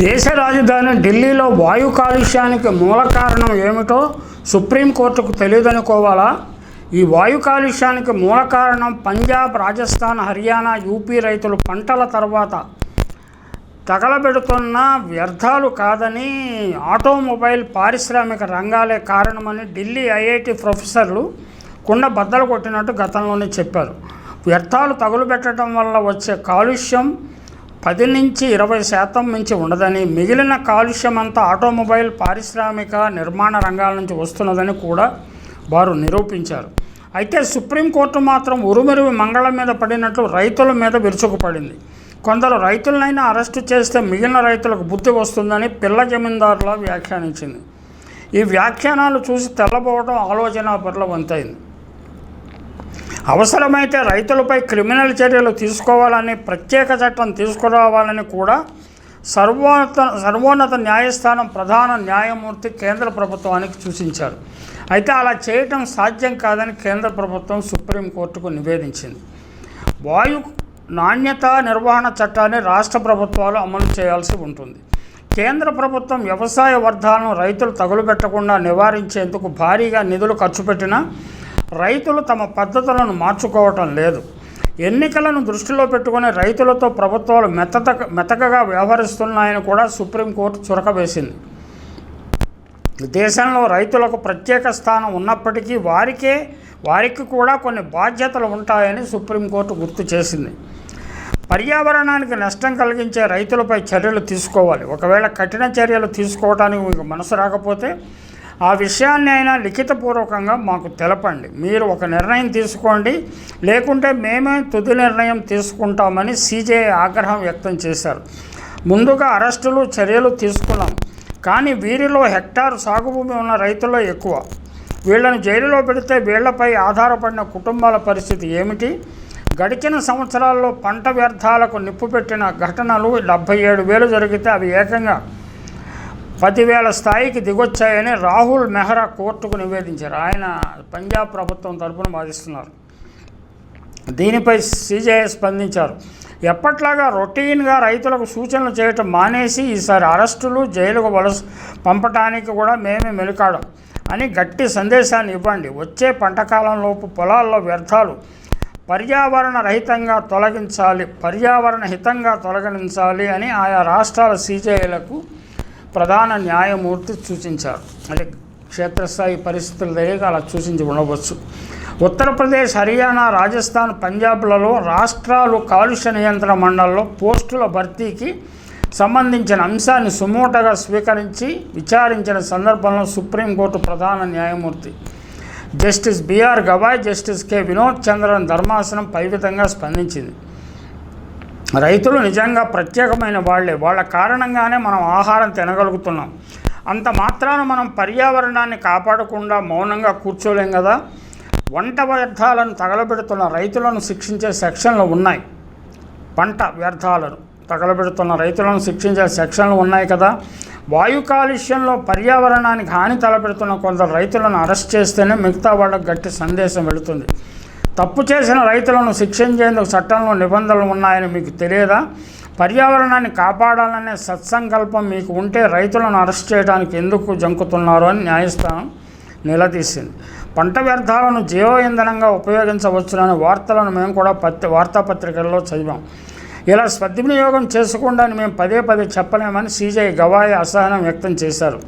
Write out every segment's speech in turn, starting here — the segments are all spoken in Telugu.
దేశ రాజధాని ఢిల్లీలో వాయు కాలుష్యానికి మూల కారణం ఏమిటో సుప్రీంకోర్టుకు తెలియదనుకోవాలా? ఈ వాయు కాలుష్యానికి మూల కారణం పంజాబ్ రాజస్థాన్ హర్యానా యూపీ రైతులు పంటల తర్వాత తగలబెడుతున్న వ్యర్థాలు కాదని ఆటోమొబైల్ పారిశ్రామిక రంగాలే కారణమని ఢిల్లీ ఐఐటి ప్రొఫెసర్లు కుండ బద్దలు కొట్టినట్టు గతంలోనే చెప్పారు. వ్యర్థాలు తగులుబెట్టడం వల్ల వచ్చే కాలుష్యం పది నుంచి ఇరవై శాతం మించి ఉండదని మిగిలిన కాలుష్యం అంతా ఆటోమొబైల్ పారిశ్రామిక నిర్మాణ రంగాల నుంచి వస్తున్నదని కూడా వారు నిరూపించారు. అయితే సుప్రీంకోర్టు మాత్రం ఉరుమెరువి మంగళం మీద పడినట్లు రైతుల మీద విరుచుకుపడింది. కొందరు రైతులనైనా అరెస్టు చేస్తే మిగిలిన రైతులకు బుద్ధి వస్తుందని పిల్ల జమీందారులా వ్యాఖ్యానించింది. ఈ వ్యాఖ్యానాలు చూసి తెల్లబోవడం ఆలోచన పట్ల వంతైంది. అవసరమైతే రైతులపై క్రిమినల్ చర్యలు తీసుకోవాలని ప్రత్యేక చట్టం తీసుకురావాలని కూడా సర్వోన్నత సర్వోన్నత న్యాయస్థానం ప్రధాన న్యాయమూర్తి కేంద్ర ప్రభుత్వానికి సూచించారు. అయితే అలా చేయటం సాధ్యం కాదని కేంద్ర ప్రభుత్వం సుప్రీంకోర్టుకు నివేదించింది. వాయు నాణ్యత నిర్వహణ చట్టాన్ని రాష్ట్ర ప్రభుత్వాలు అమలు చేయాల్సి ఉంటుంది. కేంద్ర ప్రభుత్వం వ్యవసాయ వర్ధాలను రైతులు తగులుపెట్టకుండా నివారించేందుకు భారీగా నిధులు ఖర్చు పెట్టినా రైతులు తమ పద్ధతులను మార్చుకోవటం లేదు. ఎన్నికలను దృష్టిలో పెట్టుకుని రైతులతో ప్రభుత్వాలు మెత్తత మెతకగా వ్యవహరిస్తున్నాయని కూడా సుప్రీంకోర్టు చురకవేసింది. దేశంలో రైతులకు ప్రత్యేక స్థానం ఉన్నప్పటికీ వారికే వారికి కూడా కొన్ని బాధ్యతలు ఉంటాయని సుప్రీంకోర్టు గుర్తు చేసింది. పర్యావరణానికి నష్టం కలిగించే రైతులపై చర్యలు తీసుకోవాలి. ఒకవేళ కఠిన చర్యలు తీసుకోవడానికి మీకు మనసు రాకపోతే ఆ విషయాన్ని అయినా లిఖితపూర్వకంగా మాకు తెలపండి. మీరు ఒక నిర్ణయం తీసుకోండి. లేకుంటే మేమే తుది నిర్ణయం తీసుకుంటామని సీజే ఆగ్రహం వ్యక్తం చేశారు. ముందుగా అరెస్టులు చర్యలు తీసుకున్నాం. కానీ వీరిలో హెక్టార్ సాగు భూమి ఉన్న రైతుల్లో ఎక్కువ. వీళ్ళను జైలులో పెడితే వీళ్ళపై ఆధారపడిన కుటుంబాల పరిస్థితి ఏమిటి? గడిచిన సంవత్సరాల్లో పంట వ్యర్థాలకు నిప్పు పెట్టిన ఘటనలు డెబ్భై ఏడు వేలు జరిగితే అవి ఏకంగా పదివేల స్థాయికి దిగొచ్చాయని రాహుల్ మెహ్రా కోర్టుకు నివేదించారు. ఆయన పంజాబ్ ప్రభుత్వం తరపున వాదిస్తున్నారు. దీనిపై సీజేఐ స్పందించారు. ఎప్పట్లాగా రొటీన్గా రైతులకు సూచనలు చేయటం మానేసి ఈసారి అరెస్టులు జైలుకు వలస పంపటానికి కూడా మేమే మెలికాడం అని గట్టి సందేశాన్ని ఇవ్వండి. వచ్చే పంటకాలంలోపు పొలాల్లో వ్యర్థాలు పర్యావరణ రహితంగా తొలగించాలి పర్యావరణ హితంగా తొలగించాలి అని ఆయా రాష్ట్రాల సీజేఐలకు ప్రధాన న్యాయమూర్తి సూచించారు. అంటే క్షేత్రస్థాయి పరిస్థితులు తెలియక అలా సూచించి ఉండవచ్చు. ఉత్తరప్రదేశ్ హర్యానా రాజస్థాన్ పంజాబ్లలో రాష్ట్రాలు కాలుష్య నియంత్రణ మండలిలో పోస్టుల భర్తీకి సంబంధించిన అంశాన్ని సుమోటగా స్వీకరించి విచారించిన సందర్భంలో సుప్రీంకోర్టు ప్రధాన న్యాయమూర్తి justice B R Gavai justice K Vinod Chandran ధర్మాసనం పై విధంగా స్పందించింది. రైతులు నిజంగా ప్రత్యేకమైన వాళ్ళే. వాళ్ళ కారణంగానే మనం ఆహారం తినగలుగుతున్నాం. అంత మాత్రాన మనం పర్యావరణాన్ని కాపాడకుండా మౌనంగా కూర్చోలేం కదా? వంట వ్యర్థాలను తగలబెడుతున్న రైతులను శిక్షించే సెక్షన్లు ఉన్నాయి. పంట వ్యర్థాలను తగలబెడుతున్న రైతులను శిక్షించే సెక్షన్లు ఉన్నాయి కదా? వాయు కాలుష్యంలో పర్యావరణానికి హాని తలపెడుతున్న కొందరు రైతులను అరెస్ట్ చేస్తేనే మిగతా వాళ్ళకు గట్టి సందేశం వెళుతుంది. తప్పు చేసిన రైతులను శిక్షించేందుకు చట్టంలో నిబంధనలు ఉన్నాయని మీకు తెలియదా? పర్యావరణాన్ని కాపాడాలనే సత్సంకల్పం మీకు ఉంటే రైతులను అరెస్ట్ చేయడానికి ఎందుకు జంకుతున్నారు అని న్యాయస్థానం నిలదీసింది. పంట వ్యర్థాలను జీవ ఇంధనంగా ఉపయోగించవచ్చునని వార్తలను మేము కూడా పత్రి వార్తాపత్రికల్లో చదివాం. ఇలా సద్వినియోగం చేసుకోండి మేము పదే పదే చెప్పలేమని సీజై గవాయి అసహనం వ్యక్తం చేశారు.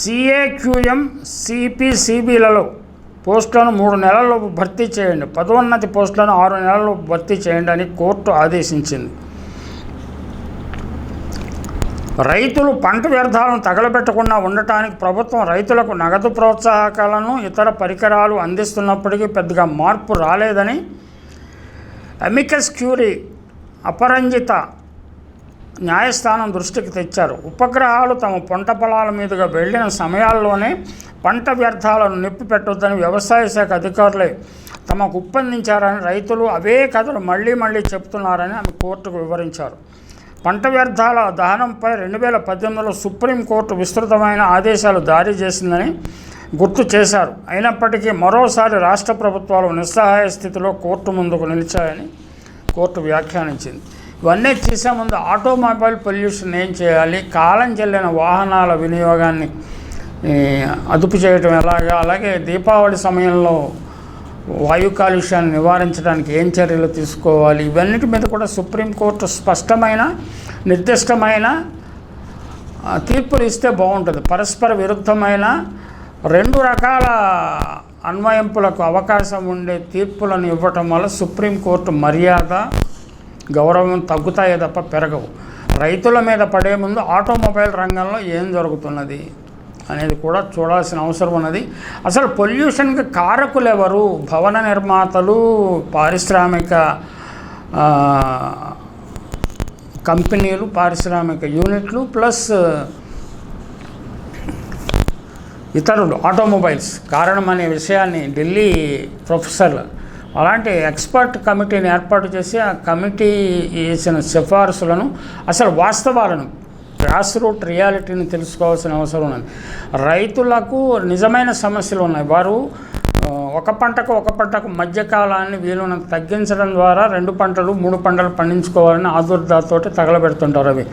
సిఏక్యూఎం సిపిసిబిలలో పోస్టులను మూడు నెలల్లోపు భర్తీ చేయండి. పదోన్నతి పోస్టులను ఆరు నెలల్లోపు భర్తీ చేయండి అని కోర్టు ఆదేశించింది. రైతులు పంట వ్యర్థాలను తగలబెట్టకుండా ఉండటానికి ప్రభుత్వం రైతులకు నగదు ప్రోత్సాహకాలను ఇతర పరికరాలు అందిస్తున్నప్పటికీ పెద్దగా మార్పు రాలేదని అమికస్ క్యూరీ అపరంజిత న్యాయస్థానం దృష్టికి తెచ్చారు. ఉపగ్రహాలు తమ పంట పొలాల మీదుగా వెళ్ళిన సమయాల్లోనే పంట వ్యర్థాలను నిప్పి పెట్టొద్దని వ్యవసాయ శాఖ అధికారులే తమకు ఒప్పందించారని రైతులు అవే కథలు మళ్ళీ మళ్ళీ చెప్తున్నారని ఆమె కోర్టుకు వివరించారు. పంట వ్యర్థాల దహనంపై రెండు వేల పద్దెనిమిదిలో సుప్రీంకోర్టు విస్తృతమైన ఆదేశాలు జారీ చేసిందని గుర్తు చేశారు. అయినప్పటికీ మరోసారి రాష్ట్ర ప్రభుత్వాలు నిస్సహాయ స్థితిలో కోర్టు ముందుకు నిలిచాయని కోర్టు వ్యాఖ్యానించింది. ఇవన్నీ చేసే ముందు ఆటోమొబైల్ పొల్యూషన్ ఏం చేయాలి? కాలం చెల్లిన వాహనాల వినియోగాన్ని అదుపు చేయటం ఎలాగా? అలాగే దీపావళి సమయంలో వాయు కాలుష్యాన్ని నివారించడానికి ఏం చర్యలు తీసుకోవాలి? ఇవన్నిటి మీద కూడా సుప్రీంకోర్టు స్పష్టమైన నిర్దిష్టమైన తీర్పులు ఇస్తే బాగుంటుంది. పరస్పర విరుద్ధమైన రెండు రకాల అన్వయింపులకు అవకాశం ఉండే తీర్పులను ఇవ్వటం వల్ల సుప్రీంకోర్టు మర్యాద గౌరవం తగ్గుతాయే తప్ప పెరగవు. రైతుల మీద పడే ముందు ఆటోమొబైల్ రంగంలో ఏం జరుగుతున్నది అనేది కూడా చూడాల్సిన అవసరం ఉన్నది. అసలు పొల్యూషన్కి కారకులు ఎవరు భవన నిర్మాతలు పారిశ్రామిక కంపెనీలు పారిశ్రామిక యూనిట్లు ప్లస్ ఇతరులు ఆటోమొబైల్స్. కారణం అనే విషయాన్ని ఢిల్లీ ప్రొఫెసర్ అలాంటి ఎక్స్పర్ట్ కమిటీని ఏర్పాటు చేసి ఆ కమిటీ చేసిన సిఫార్సులను అసలు వాస్తవాలను గ్రాస్ రూట్ రియాలిటీని తెలుసుకోవాల్సిన అవసరం ఉన్నది. రైతులకు నిజమైన సమస్యలు ఉన్నాయి. వారు ఒక పంటకు ఒక పంటకు మధ్యకాలాన్ని వీలునంత తగ్గించడం ద్వారా రెండు పంటలు మూడు పంటలు పండించుకోవాలని ఆదుర్దాతోటి తగలబెడుతుంటారు అవి.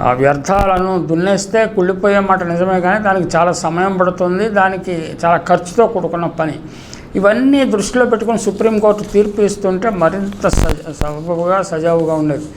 ఆ వ్యర్థాలను దున్నేస్తే కుళ్ళిపోయే మాట నిజమే కానీ దానికి చాలా సమయం పడుతుంది. దానికి చాలా ఖర్చుతో కూడుకున్న పని. ఇవన్నీ దృష్టిలో పెట్టుకుని సుప్రీంకోర్టు తీర్పు ఇస్తుంటే మరింత సజ సజావుగా ఉండేది